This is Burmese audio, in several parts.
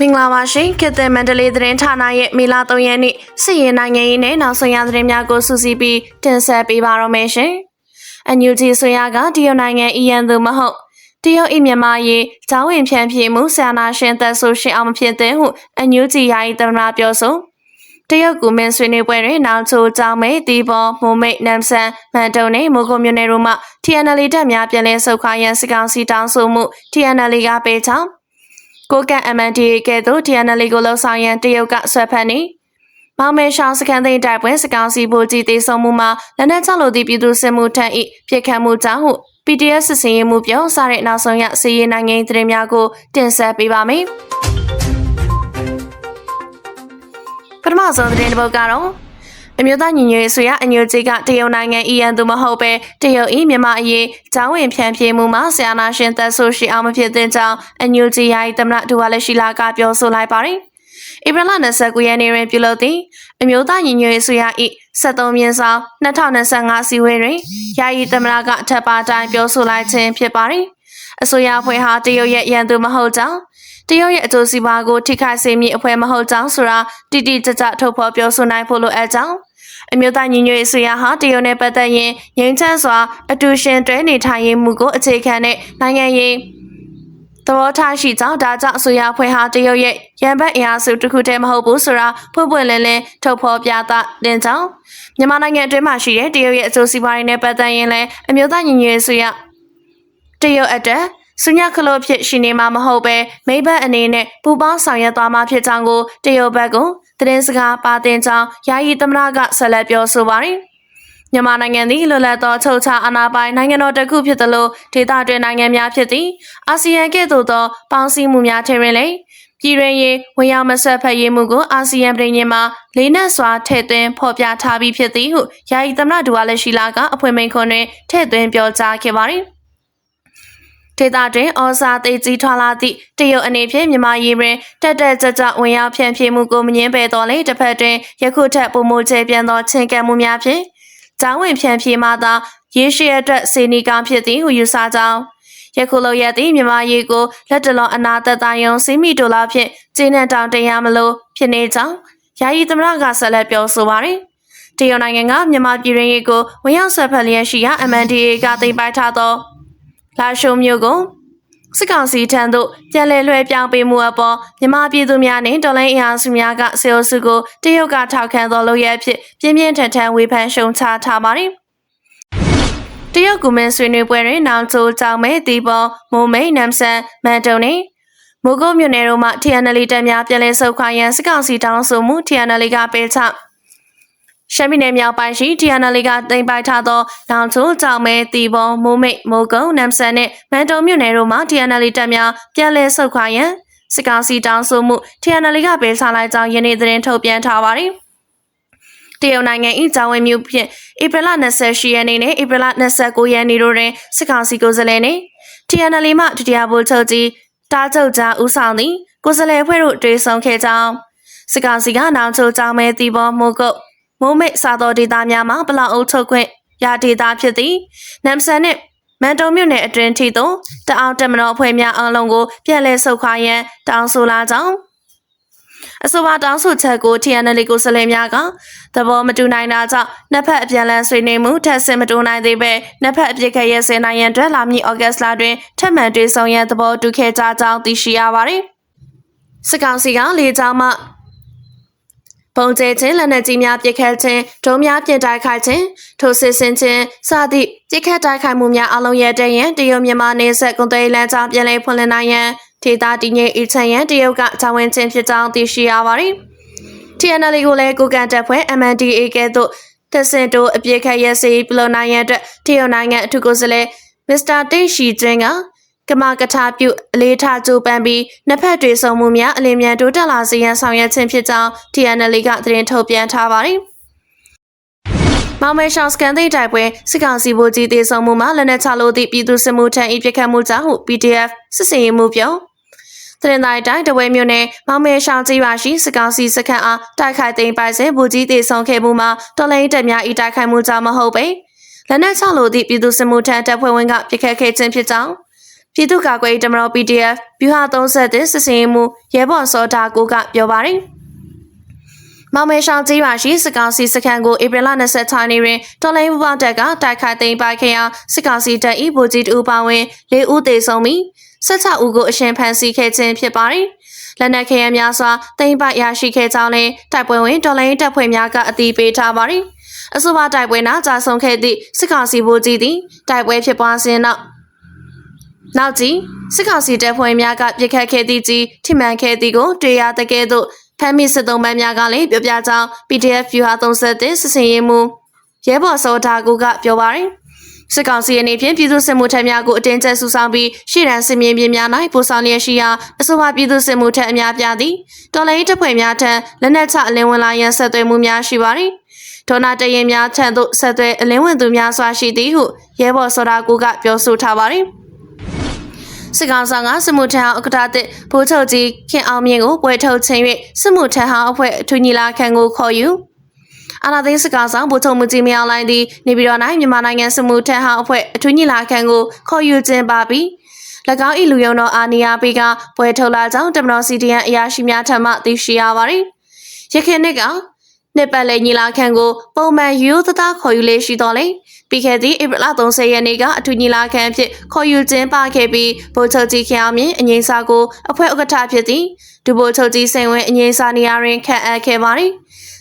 မင်္ဂလာပါရှင်ခေတ်သစ်မန္တလေးသတင်းဌာနရဲ့မေလ3ရက်နေ့စစ်ရေးနိုင်ငံရေးနဲ့နောက်ဆုံးရသတင်းများကိုစူးစီးပြီးတင်ဆက်ပေးပါရမယ်ရှင်။ NUG ဆိုရကတရုတ်နိုင်ငံအီယန်သူမဟုတ်တရုတ်အီမြန်မာရေးကျောင်းဝင်ဖြန့်ဖြေမှုဆန္ဒရှင်သက်ဆိုရှင်အောင်မဖြစ်တဲ့ဟု NUG ယာယီသမ္မတပြောဆိုတရုတ်ကူမင်းဆွေးနွေးပွဲတွင်နောက်ချိုကျောင်းမဲတီဘောမိုမိတ်နမ်ဆန်မန်တုံနဲ့မိုကိုမြို့နယ်တို့မှ TNL တပ်များပြန်လည်ဆုတ်ခွာရန်စကောင်စီတောင်းဆိုမှု TNL ကပေးချောင်း ကိုကန့် MNDA ကဲ့သို့ TNL ကိုလှုပ်ဆောင်ရန်တရုတ်ကဆွဲဖက်နေမောင်မဲရှောင်းစကန်သိန်းတိုက်ပွဲစကောင်စီဘူကြီးတေဆုံမှုမှာလက်နက်ချလို့သည့်ပြည်သူစစ်မှုထမ်း၏ပြစ်ခတ်မှုကြောင့်ဟု PDF စစ်စင်ရေးမှုပြောစားတဲ့နောက်ဆုံးရစီးရေးနိုင်ငံရေးသတင်းများကိုတင်ဆက်ပေးပါမယ်။ပထမဆုံးသတင်းတစ်ပုဒ်ကတော့ အမျိုးသားညီညွတ်ရေးဆိုရအညိုကြီးကတရုတ်နိုင်ငံအီယန်သူမဟုတ်ပဲတရုတ်ဤမြန်မာအရေးကျောင်းဝင်ဖြန့်ဖြေမှုမှာဆရာနာရှင်သက်ဆိုရှိအောင်မဖြစ်သင့်ကြောင်းအညိုကြီးယာယီသမ္မတဒူဝါလက်ရှိလာကပြောဆိုလိုက်ပါတယ်။ဧပြီလ29ရက်နေ့တွင်ပြုလုပ်သည့်အမျိုးသားညီညွတ်ရေးဆိုရ၏73မြင်းဆောင်2025စီဝေးတွင်ယာယီသမ္မတကအထက်ပါတိုင်းပြောဆိုလိုက်ခြင်းဖြစ်ပါတယ်။အစိုးရဖွဲ့ဟာတရုတ်ရဲ့ရန်သူမဟုတ်ကြောင်း တရုတ်ရဲ့အကျိုးစီးပွားကိုထိခိုက်စေမည့်အဖွဲ့မဟုတ်ကြောင်းဆိုတာတိတိကျကျထုတ်ဖော်ပြောဆိုနိုင်ဖို့လိုအပ်ကြောင်းအမျိုးသားညီညွတ်ရေးအစိုးရဟာတရုတ်နဲ့ပတ်သက်ရင်ငြိမ်းချမ်းစွာအတူရှင်တွဲနေထိုင်ရေးမှုကိုအခြေခံတဲ့နိုင်ငံရေးသဘောထားရှိကြောင်းဒါကြောင့်အစိုးရဖွဲ့ဟာတရုတ်ရဲ့ရန်ဘက်အင်အားစုတစ်ခုတည်းမဟုတ်ဘူးဆိုတာဖွင့်ပွင့်လင်းလင်းထုတ်ဖော်ပြသတင်ကြောင်းမြန်မာနိုင်ငံအတွင်းမှာရှိတဲ့တရုတ်ရဲ့အကျိုးစီးပွားရေးနဲ့ပတ်သက်ရင်လည်းအမျိုးသားညီညွတ်ရေးအစိုးရတရုတ်အတွက် ဆုညခလို့ဖြစ်ရှိနေမှာမဟုတ်ပဲမိဘအနေနဲ့ပူပေါင်းဆောင်ရွက်သွားမှာဖြစ်ကြောင်းကိုတရုတ်ဘက်ကသတင်းစကားပါတင်ကြောင်းယာယီသမ္မတကဆက်လက်ပြောဆိုပါတယ်။မြန်မာနိုင်ငံသည်လွတ်လပ်သောချုပ်ချအာဏာပိုင်နိုင်ငံတော်တစ်ခုဖြစ်သလိုဒေသတွင်းနိုင်ငံများဖြစ်သည့်အာဆီယံကဲ့သို့သောပေါင်းစည်းမှုများထင်ရင်လေပြည်တွင်းရေးဝင်ရောက်မဆက်ဖက်ရေးမှုကိုအာဆီယံပြည်ညင်မှာလေးနက်စွာထည့်သွင်းဖော်ပြထားပြီးဖြစ်သည်ဟုယာယီသမ္မတဒူဝါလက်ရှိလာကအဖွင့်မိန့်ခွန်းတွင်ထည့်သွင်းပြောကြားခဲ့ပါတယ်။ ဒေသတွင်ဩဇာသိကြီးထွာလာသည့်တရုတ်အနေဖြင့်မြန်မာရေးတွင်တက်တက်ကြွကြွဝင်ရောက်ဖြန့်ဖြေမှုကိုမငင်းပယ်တော်လေတစ်ဖက်တွင်ယခုထက်ပုံမိုချေပြန်သောချင်းကပ်မှုများဖြင့်ကျောင်းဝင်ဖြန့်ဖြေမှသာရေရှည်အတွက်စေနီကောင်းဖြစ်သည်ဟုယူဆကြောင်းယခုလိုရသည့်မြန်မာရေးကိုလက်တလုံးအနာသက်သာယုံစီမီဒေါ်လာဖြင့်ကျင်းနဲ့တောင်တင်ရမလို့ဖြစ်နေကြောင်းယာယီသမရကဆက်လက်ပြောဆိုပါရယ်တရုတ်နိုင်ငံကမြန်မာပြည်ရင်းရေးကိုဝင်ရောက်ဆက်ဖက်လျက်ရှိရာ MNDA ကသိမ်းပိုက်ထားသော လာရှုံမျိုးကိုစစ်ကောင်စီထံသို့ပြန်လည်လွှဲပြောင်းပေးမှုအပေါ်မြန်မာပြည်သူများနှင့်တော်လိုင်းအင်အားစုများကစေအုပ်စုကိုတရုတ်ကထောက်ခံသောလုပ်ရအဖြစ်ပြင်းပြင်းထန်ထန်ဝေဖန်ရှုံချထားပါတယ်။တရုတ်ကူမင်းဆွေးနွေးပွဲတွင်နောင်ချိုကြောင်မဲတီပေါ်မိုမိတ်နမ်ဆန်မန်တုံနှင့်မိုးကုတ်မြို့နယ်တို့မှ TNL တပ်များပြန်လည်ဆုတ်ခွာရန်စစ်ကောင်စီတောင်းဆိုမှု TNL ကပေးချ ရှမ်းပြည်နယ်မြောက်ပိုင်းရှိ TNL ကတင်ပိုက်ထားသောနောင်ချိုကြောင်မဲတီပုံမိုးမိတ်မိုးကုံနမ်ဆန်နဲ့မန်တုံမြို့နယ်တို့မှာ TNL တပ်များပြန်လည်ဆုတ်ခွာရန်စစ်ကောင်စီတောင်းဆိုမှု TNL ကပေးချလိုက်ကြောင်းယနေ့သတင်းထုတ်ပြန်ထားပါတယ်။တရုတ်နိုင်ငံ၏ဂျောင်းဝင်းမြို့ဖြင့်ဧပြီလ28ရက်နေ့နဲ့ဧပြီလ29ရက်နေ့တို့တွင်စစ်ကောင်စီကိုယ်စားလှယ်နှင့် TNL မှဒုတိယဗိုလ်ချုပ်ကြီးတားချုပ်ကြားဦးဆောင်သည့်ကိုယ်စားလှယ်ဖွဲ့တို့တွေ့ဆုံခဲ့ကြောင်းစစ်ကောင်စီကနောင်ချိုကြောင်းမဲတီပေါ်မိုးကုတ် မိုးမိတ်စာတော်ဒေတာများမှာပလောင်အုပ်ချုပ်ခွင့်ရဒေတာဖြစ်သည်နမ်ဆန်နှင့်မန်တုံမြို့နယ်အတွင်းထိသို့တအောင်တမတော်အဖွဲ့များအလုံးကိုပြန်လည်ဆုတ်ခွာရန်တောင်းဆိုလာကြောင်းအဆိုပါတောင်းဆိုချက်ကို TNL ကိုစလဲများကသဘောမတူနိုင်တာကြောင့်နှစ်ဖက်အပြန်အလှန်ဆွေးနွေးမှုထပ်ဆင့်မတိုးနိုင်သေးပဲနှစ်ဖက်အပြစ်ခတ်ရဲစင်နိုင်ရန်အတွက်လာမည့်ဩဂတ်လတွင်ထပ်မံတွေ့ဆုံရန်သဘောတူခဲ့ကြကြောင်းသိရှိရပါတယ်။စစ်ကောင်စီကလေကြောင်းမှ ပုံကျဲခြင်းလက်နက်ကြီးများပစ်ခတ်ခြင်းဒုံးများပြင်တိုက်ခိုက်ခြင်းထိုးစစ်ဆင်ခြင်းစသည့်ပစ်ခတ်တိုက်ခိုက်မှုများအလုံးရဲ့တည်ရင်တရုတ်မြန်မာနေဆက်ကွန်သေးလန်ကြောင့်ပြန်လည်ဖွင့်လှစ်နိုင်ရန်ဒေသတည်ငြိမ်အေးချမ်းရန်တရုတ်ကတာဝန်ချင်းဖြစ်ကြောင်းသိရှိရပါတယ်။ TNL ကိုလည်းကိုကန်တပ်ဖွဲ့ MNDA ကဲ့သို့တက်စင်တိုအပြစ်ခတ်ရစေပလိုနိုင်ရန်အတွက်တရုတ်နိုင်ငံအထူးကိုယ်စားလှယ်မစ္စတာတိတ်ရှီကျင်းက ကမကထာပြုအလေးထားကြိုးပမ်းပြီးနှစ်ဖက်တွေဆုံမှုများအလင်းမြန်တိုးတက်လာစေရန်ဆောင်ရွက်ခြင်းဖြစ်ကြောင်း TNL ကသတင်းထုတ်ပြန်ထားပါတယ်။မောင်မဲရှောင်းစကန်သိတိုက်ပွဲစစ်ကောင်စီဗိုလ်ကြီးတေဆုံမှုမှာလက်နက်ချလို့သည့်ပြည်သူစစ်မှုထမ်းဤပြစ်ခတ်မှုကြောင့် PDF စစ်စင်ရေးမှုပြောတရင်တိုင်းတိုင်းတဝဲမြို့နယ်မောင်မဲရှောင်းကြီးပါရှိစကောင်စီစခန်းအားတိုက်ခိုက်သိမ်းပိုက်စေဗိုလ်ကြီးတေဆုံခဲ့မှုမှာတော်လိုင်းတပ်များဤတိုက်ခိုက်မှုကြောင့်မဟုတ်ပေလက်နက်ချလို့သည့်ပြည်သူစစ်မှုထမ်းတပ်ဖွဲ့ဝင်ကပြစ်ခတ်ခဲ့ခြင်းဖြစ်ကြောင်း ပြည်သူ့ကာကွယ်ရေးတမတော် PDF ဗျူဟာ30တဲ့စစ်စင်ရေးမှုရဲဘော်စောတာကိုကပြောပါတယ်မောင်မဲရှောင်းကြီးပါရှိစစ်ကောင်စီစခန်းကိုဧပြီလ26ရက်နေ့တွင်တော်လိုင်းဘူပေါတက်ကတိုက်ခိုက်သိမ်းပိုက်ခဲ့ရာစစ်ကောင်စီတပ်၏ဗိုလ်ကြီးတူပါဝင်၄ဦးသေဆုံးပြီး16ဦးကိုအရှင်ဖမ်းဆီးခဲ့ခြင်းဖြစ်ပါတယ်။လက်နက်ခဲယမ်းများစွာသိမ်းပိုက်ရရှိခဲ့ကြောင်းလည်းတိုက်ပွဲဝင်တော်လိုင်းတပ်ဖွဲ့များကအတည်ပြုထားပါတယ်။အဆိုပါတိုက်ပွဲနာကြာဆုံးခဲ့သည့်စစ်ကောင်စီဗိုလ်ကြီးသည်တိုက်ပွဲဖြစ်ပွားစဉ်နောက် နောက်ကြီးစစ်ကောင်စီတပ်ဖွဲ့များကပြစ်ခတ်ခဲ့သည့်ကြီးထိမှန်ခဲ့သည်ကိုတွေ့ရတဲ့ကဲ့သို့ဖမ်းမိစစ်သုံးပန်းများကလည်းပြောပြကြောင်း PDF ဗျူဟာ30တဲ့စစ်စင်ရေးမှုရဲဘော်စောတာကူကပြောပါရယ်စစ်ကောင်စီအနေဖြင့်ပြည်သူစစ်မှုထမ်းများကိုအတင်းကျပ်ဆူဆောင်းပြီးရှေ့တန်းစစ်မြေပြင်များ၌ပို့ဆောင်လျက်ရှိရာအဆိုပါပြည်သူစစ်မှုထမ်းအများပြားသည်တော်လိုင်းတပ်ဖွဲ့များထံလက်နက်ချအလင်းဝင်လာရန်ဆက်သွယ်မှုများရှိပါသည်ဒေါနာတရင်များထံသို့ဆက်သွယ်အလင်းဝင်သူများစွာရှိသည်ဟုရဲဘော်စောတာကူကပြောဆိုထားပါသည် စစ်ကောင်ဆောင်ကစစ်မှုထမ်းဥက္ကဋ္ဌတစ်ဘိုးချုပ်ကြီးခင်အောင်မြင့်ကိုပွဲထုတ်ခြင်း၍စစ်မှုထမ်းဟောင်းအဖွဲ့အထူးညီလာခံကိုခေါ်ယူအာနာသိန်းစစ်ကောင်ဆောင်ဗိုလ်ချုပ်မှုကြီးမြောင်လိုင်းသည်နေပြည်တော်၌မြန်မာနိုင်ငံစစ်မှုထမ်းဟောင်းအဖွဲ့အထူးညီလာခံကိုခေါ်ယူခြင်းပါပြီး၎င်း၏လူယုံတော်အာနီယာပေးကပွဲထုတ်လာကြောင်းတမတော်စီဒီအန်အရာရှိများထံမှသိရှိရပါသည်ရခိုင်နှစ်က နှစ်ပတ်လည်ညီလာခံကိုပုံမှန်ရိုးသားခေါ်ယူလေးရှိတော်လေပြီးခဲ့သည့်ဧပြီလ30ရက်နေ့ကအထူးညီလာခံအဖြစ်ခေါ်ယူခြင်းပါခဲ့ပြီးဗိုလ်ချုပ်ကြီးခင်အောင်မြင့်အငိမ့်စာကိုအဖွဲ့ဥက္ကဋ္ဌဖြစ်သည့်ဒုဗိုလ်ချုပ်ကြီးစိန်ဝင်းအငိမ့်စာနေရာတွင်ခန့်အပ်ခဲ့ပါသည်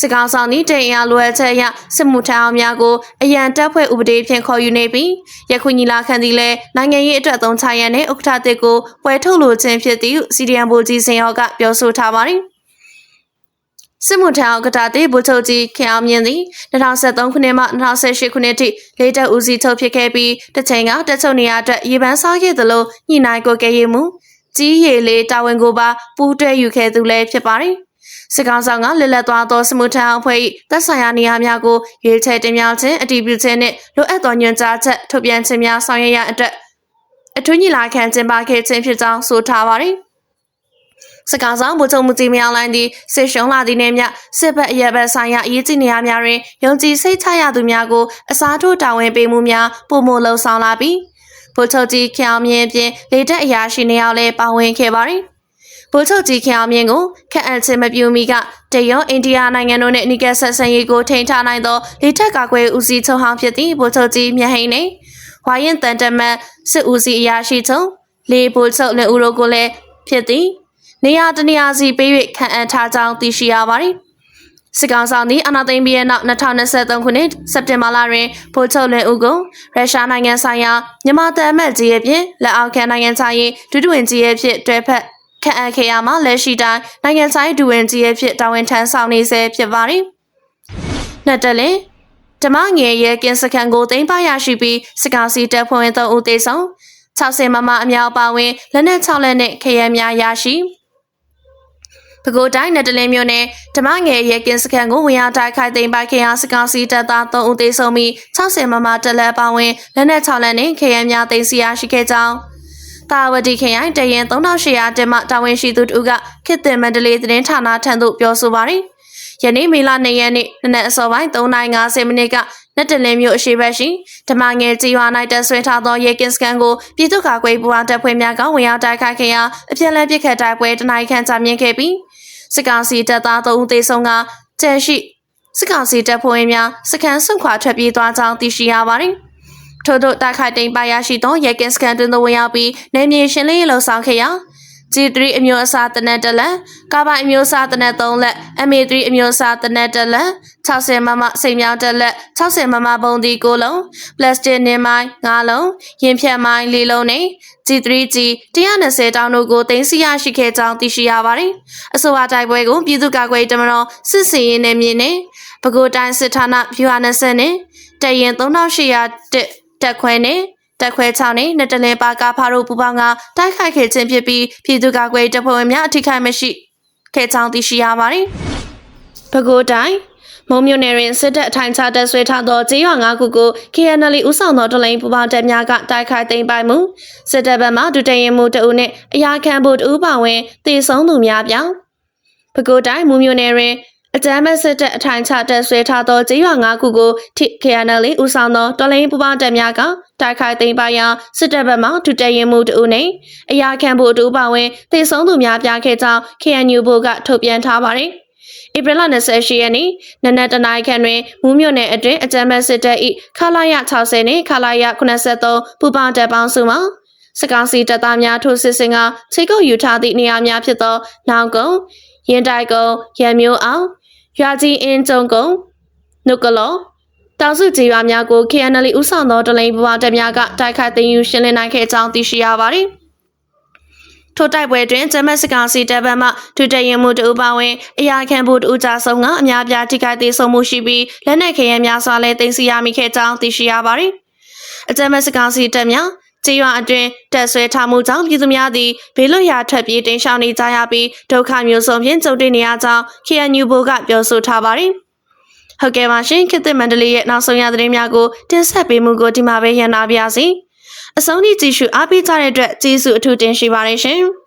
စစ်ကောင်ဆောင်သည့်တင်ရလွယ်ချက်အရစစ်မှုထမ်းအောင်များကိုအရန်တပ်ဖွဲ့ဥပဒေဖြင့်ခေါ်ယူနေပြီးယခုညီလာခံသည်လည်းနိုင်ငံရေးအတွက်သုံးချရန်နှင့်ဥက္ကဋ္ဌတစ်ကိုပွဲထုတ်လိုခြင်းဖြစ်သည့်စီဒီအမ်ဘိုကြီးစင်ရောကပြောဆိုထားပါသည် စစ်မှုထမ်းကတာတေဗိုလ်ချုပ်ကြီးခင်အောင်မြင့်သည်2023ခုနှစ်မှ2018ခုနှစ်ထိလေတပ်ဦးစီးချုပ်ဖြစ်ခဲ့ပြီးတစ်ချိန်ကတက်ချုပ်နေရအတွက်ရေပန်းစားခဲ့သလိုညှိနှိုင်းကိုကဲရမှုကြီးရည်လေးတာဝန်ကိုပါပူးတွဲယူခဲ့သူလည်းဖြစ်ပါတယ်စစ်ကောင်ဆောင်ကလက်လက်သွားသောစမှုထမ်းအဖွဲ့၏တပ်ဆိုင်ရာနေရာများကိုရွေးချယ်တင်မြှောက်ခြင်းအတည်ပြုခြင်းနှင့်လိုအပ်သောညွှန်ကြားချက်ထုတ်ပြန်ခြင်းများဆောင်ရွက်ရအတွက်အထူးညီလာခံကျင်းပခဲ့ခြင်းဖြစ်ကြောင်းဆိုထားပါသည် စကားဆောင်ဗိုလ်ချုပ်မှုကြီးမြောင်လိုင်းသည်စစ်ရှုံးလာသည့်နေ့မြစစ်ဘက်အရက်ဘက်ဆိုင်ရာအရေးကြီးနေရာများတွင်ယုံကြည်စိတ်ချရသူများကိုအစားထိုးတာဝန်ပေးမှုများပုံမလှုံဆောင်လာပြီးဗိုလ်ချုပ်ကြီးခင်အောင်မြင့်ဖြင့်လေတပ်အရာရှိနေရောက်လဲပါဝင်ခဲ့ပါသည်ဗိုလ်ချုပ်ကြီးခင်အောင်မြင့်ကိုခန့်အပ်ခြင်းမပြုမီကတရုတ်အိန္ဒိယနိုင်ငံတို့နှင့်အနီးကပ်ဆက်ဆံရေးကိုထိန်းထားနိုင်သောလေတပ်ကာကွယ်ဦးစီးချုပ်ဟောင်းဖြစ်သည့်ဗိုလ်ချုပ်ကြီးမြဟိန်နှင့်ဝါရင်တန်တမတ်စစ်ဦးစီးအရာရှိချုပ်လေဗိုလ်ချုပ်လက်ဦးတို့ကိုလည်းဖြစ်သည် နေရာတနေရာစီပေး၍ခံအပ်ထားကြောင်းသိရှိရပါတယ်။စစ်ကောင်ဆောင်သည်အနာသိမ့်ပြီးတဲ့နောက်2023ခုနှစ်စက်တင်ဘာလတွင်ဗိုလ်ချုပ်လွင်ဦးကိုရုရှားနိုင်ငံဆိုင်ရာမြန်မာတအမတ်ကြီးရဲ့ဖြင့်လက်အောက်ခံနိုင်ငံဆိုင်ရာဒုတိယဝင်ကြီးရဲ့ဖြင့်တွဲဖက်ခန့်အပ်ခဲ့ရမှာလက်ရှိတိုင်းနိုင်ငံဆိုင်ဒူဝင်ကြီးရဲ့ဖြင့်တာဝန်ထမ်းဆောင်နေဆဲဖြစ်ပါတယ်။နှစ်တလင်ဓမ္မငယ်ရဲ့ကင်းစခန်းကိုသိမ်းပိုက်ရရှိပြီးစကောင်စီတပ်ဖွဲ့ဝင်၃ဦးသေဆုံး60မမအများအပါဝင်လက်နက်6လက်နဲ့ခရဲများရရှိ ပဲခူးတိုင်းနယ်တလင်းမြို့နယ်ဓမ္မငယ်ရဲကင်းစခန်းကိုဝင်ရောက်တိုက်ခိုက်သိမ်းပိုက်ခဲ့ရာစကောင်စီတပ်သား3ဦးသေဆုံးပြီး60မမတက်လက်ပါဝင်လက်နက်6လက်နဲ့ခရဲများသိမ်းဆည်းရရှိခဲ့ကြောင်းတာဝတီခရိုင်တရင်3800တက်မှတာဝန်ရှိသူတို့ကခေတ်သစ်မန္တလေးသတင်းဌာနထံသို့ပြောဆိုပါရယ်ယနေ့မေလ2ရက်နေ့နနက်အစောပိုင်း3:50မိနစ်ကလက်တလင်းမြို့အရှိဘက်ရှိဓမ္မငယ်ကြီးရွာ၌တက်ဆွဲထားသောရေကင်စကန်ကိုပြည်သူ့ကာကွယ်ပူပေါင်းတပ်ဖွဲ့များကဝင်ရောက်တိုက်ခိုက်ခဲ့ရာအပြန်အလှန်ပစ်ခတ်တိုက်ပွဲတနင်္ဂနွေခန့်ကြာမြင့်ခဲ့ပြီး စစ်ကောင်စီတပ်သား3ဦးသေဆုံးကကျန်ရှိစစ်ကောင်စီတပ်ဖွဲ့များစခန်းဆွန့်ခွာထွက်ပြေးသွားကြောင်းသိရှိရပါတယ်။ထို့သောတိုက်ခိုက်တိမ်ပါရရှိသောရဲကင်စကန်တွင်သို့ဝင်ရောက်ပြီးနေမြေရှင်းလင်းရေးလှုံ့ဆော်ခဲ့ရာ G3 အမျိုးအစားတနက်တလက်ကာဘိုင်အမျိုးအစားတနက်3လက် MA3 အမျိုးအစားတနက်တလက်60မမစိန်မြောင်းတလက်60မမဘုံဒီ9လုံးပလတ်စတစ်နင်းမိုင်း9လုံးရင်ဖြတ်မိုင်း4လုံးနဲ့ G3G 120တောင်းတို့ကိုတင်စီရရှိခဲ့ကြောင်းသိရှိရပါတယ်။အဆိုပါတိုက်ပွဲကိုပြည်သူ့ကာကွယ်ရေးတမတော်စစ်စင်ရေးနယ်မြေနဲ့ပဲခူးတိုင်းစစ်ဌာနဖြူဟာ20နဲ့တရင်3800တက်ခွဲနဲ့ တက်ခွဲ6နဲ့နှစ်တလင်ပါကားဖားတို့ပူပေါင်းကတိုက်ခိုက်ခဲ့ခြင်းဖြစ်ပြီးပြည်သူ့ကာကွယ်တပ်ဖွဲ့ဝင်များအထိခိုက်မရှိခဲ့ကြောင်းသိရှိရပါတယ်။ပဲခူးတိုင်းမုံမြို့နယ်တွင်စစ်တပ်အထိုင်ချတပ်ဆွဲထားသောကျေးရွာ၅ခုကို KNL ဦးဆောင်သောတလိန်ပူပေါင်းတပ်များကတိုက်ခိုက်သိမ်းပိုက်မှုစစ်တပ်ဘက်မှဒုတရင်မှုတအုပ်နှင့်အရာခံဖို့တအုပ်ပါဝင်တေဆုံးသူများပြောင်းပဲခူးတိုင်းမုံမြို့နယ်တွင် အကြမ်းမဲ့စစ်တပ်အထိုင်ချတပ်ဆွဲထားသောကျေးရွာ၅ခုကို KNL ဦးဆောင်သောတော်လိုင်းပူပေါင်းတပ်များကတိုက်ခိုက်သိမ်းပိုက်ရာစစ်တပ်ဘက်မှဒုတရင်မှုတဦးနှင့်အရာခံဖို့အတူပါဝင်သေဆုံးသူများပြားခဲ့ကြောင်း KNU ဘိုကထုတ်ပြန်ထားပါတယ်။ဧပြီလ28ရက်နေ့နနက်တနာရီခန့်တွင်မူးမြို့နယ်အတွင်းအကြမ်းမဲ့စစ်တပ်၏ခလာရ60နှင့်ခလာရ83ပူပေါင်းတပ်ပေါင်းစုမှစကားစီတပ်သားများထိုးစစ်ဆင်ကခြေကုပ်ယူထားသည့်နေရာများဖြစ်သောနောင်ကုန်းရင်တိုက်ကုန်းရံမျိုးအောင် ရွာကြီးအင်းကျုံကုန်းနုကလောတောင်စုကြေးရွာများကို KNL ဦးဆောင်သောတလိန်ဘဝတပ်များကတိုက်ခိုက်သိမ်းယူရှင်းလင်းနိုင်ခဲ့ကြောင်းသိရှိရပါတယ်။ထိုတိုက်ပွဲတွင်ဂျမတ်စကာစီတပ်ဘက်မှဒုတရင်မှုတူပါဝင်အရာခံဖို့တူကြဆုံးကအများပြားထိခိုက်သေးဆုံးမှုရှိပြီးလက်နက်ခဲယမ်းများစွာလည်းသိမ်းဆည်းရမိခဲ့ကြောင်းသိရှိရပါတယ်။အကြမ်းမဲ့စကားစီတပ်များ ကျေးရွာအတွင်းတက်ဆွဲထားမှုကြောင့်ပြည်သူများသည်ဘေးလွတ်ရာထွက်ပြေးတိမ်းရှောင်နေကြရပြီးဒုက္ခမျိုးစုံဖြင့်ကြုံတွေ့နေရကြောင်း KNU ဘိုကပြောဆိုထားပါတယ်။ဟုတ်ကဲ့ပါရှင်ခေတ်သစ်မန္တလေးရဲ့နောက်ဆုံးရသတင်းများကိုတင်ဆက်ပေးမှုကိုဒီမှာပဲရန်နာပါရစေ။အဆုံးထိကြည့်ရှုအားပေးကြတဲ့အတွက်ကျေးဇူးအထူးတင်ရှိပါတယ်ရှင်။